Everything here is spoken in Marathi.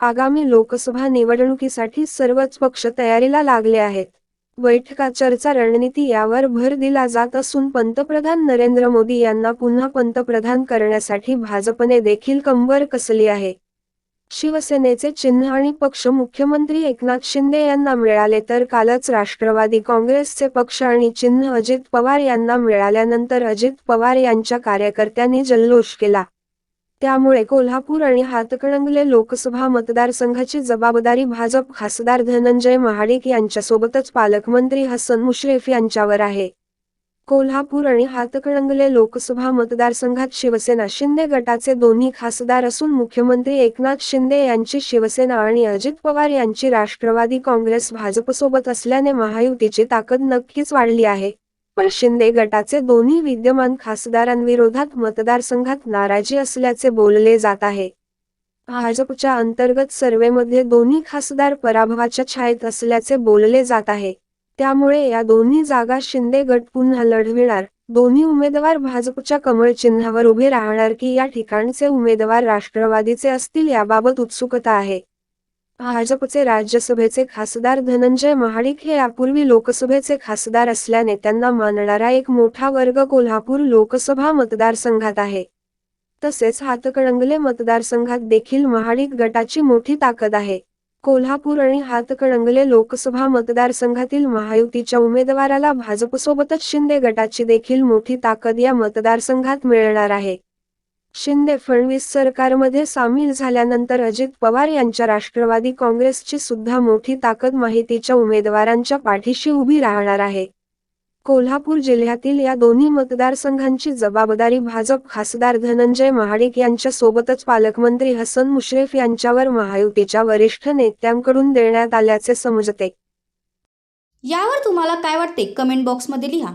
आगामी लोकसभा निवडणुकीसाठी सर्वच पक्ष तयारीला लागले आहेत. बैठका चर्चा रणनीती यावर भर दिला जात असून पंतप्रधान नरेंद्र मोदी यांना पुन्हा पंतप्रधान करण्यासाठी भाजपने देखील कंबर कसली आहे. शिवसेनेचे चिन्ह आणि पक्ष मुख्यमंत्री एकनाथ शिंदे यांना मिळाले तर कालच राष्ट्रवादी काँग्रेसचे पक्ष आणि चिन्ह अजित पवार यांना मिळाल्यानंतर अजित पवार यांच्या कार्यकर्त्यांनी जल्लोष केला. त्यामुळे कोल्हापूर आणि हातकणंगले लोकसभा मतदारसंघाची जबाबदारी भाजप खासदार धनंजय महाडिक यांच्यासोबतच पालकमंत्री हसन मुश्रीफ यांच्यावर आहे. कोल्हापूर आणि हातकणंगले लोकसभा मतदारसंघात शिवसेना शिंदे गटाचे दोन्ही खासदार असून मुख्यमंत्री एकनाथ शिंदे यांची शिवसेना आणि अजित पवार यांची राष्ट्रवादी काँग्रेस भाजपसोबत असल्याने महायुतीची ताकद नक्कीच वाढली आहे. पण शिंदे गटाचे दोन्ही विद्यमान खासदारांविरोधात मतदारसंघात नाराजी असल्याचे बोलले जात आहे. भाजपच्या अंतर्गत सर्वेमध्ये दोन्ही खासदार पराभवाच्या छायेत असल्याचे बोलले जात आहे. त्यामुळे या दोन्ही जागा शिंदे गट पुन्हा लढविणार. दोन्ही उमेदवार भाजपच्या कमळ चिन्हावर उभे राहणार की या ठिकाणचे उमेदवार राष्ट्रवादीचे असतील याबाबत उत्सुकता आहे. भाजपचे राज्यसभेचे खासदार धनंजय महाडिक हे यापूर्वी लोकसभेचे खासदार असल्याने त्यांना मानणारा एक मोठा वर्ग कोल्हापूर लोकसभा मतदारसंघात आहे. तसेच हातकणंगले मतदारसंघात देखील महाडिक गटाची मोठी ताकद आहे. कोल्हापूर आणि हातकणंगले लोकसभा मतदारसंघातील महायुतीच्या उमेदवाराला भाजपसोबतच शिंदे गटाची देखील मोठी ताकद या मतदारसंघात मिळणार आहे. शिंदे फडणवीस सरकारमध्ये सामील झाल्यानंतर अजित पवार यांच्या राष्ट्रवादी काँग्रेसची सुद्धा मोठी ताकद माहितीच्या उमेदवारांच्या पाठीशी उभी राहणार आहे. कोल्हापूर जिल्ह्यातील या दोन्ही मतदारसंघांची जबाबदारी भाजप खासदार धनंजय महाडिक यांच्यासोबतच पालकमंत्री हसन मुश्रीफ यांच्यावर महायुतीच्या वरिष्ठ नेत्यांकडून देण्यात आल्याचे समजते. यावर तुम्हाला काय वाटते? कमेंट बॉक्समध्ये लिहा.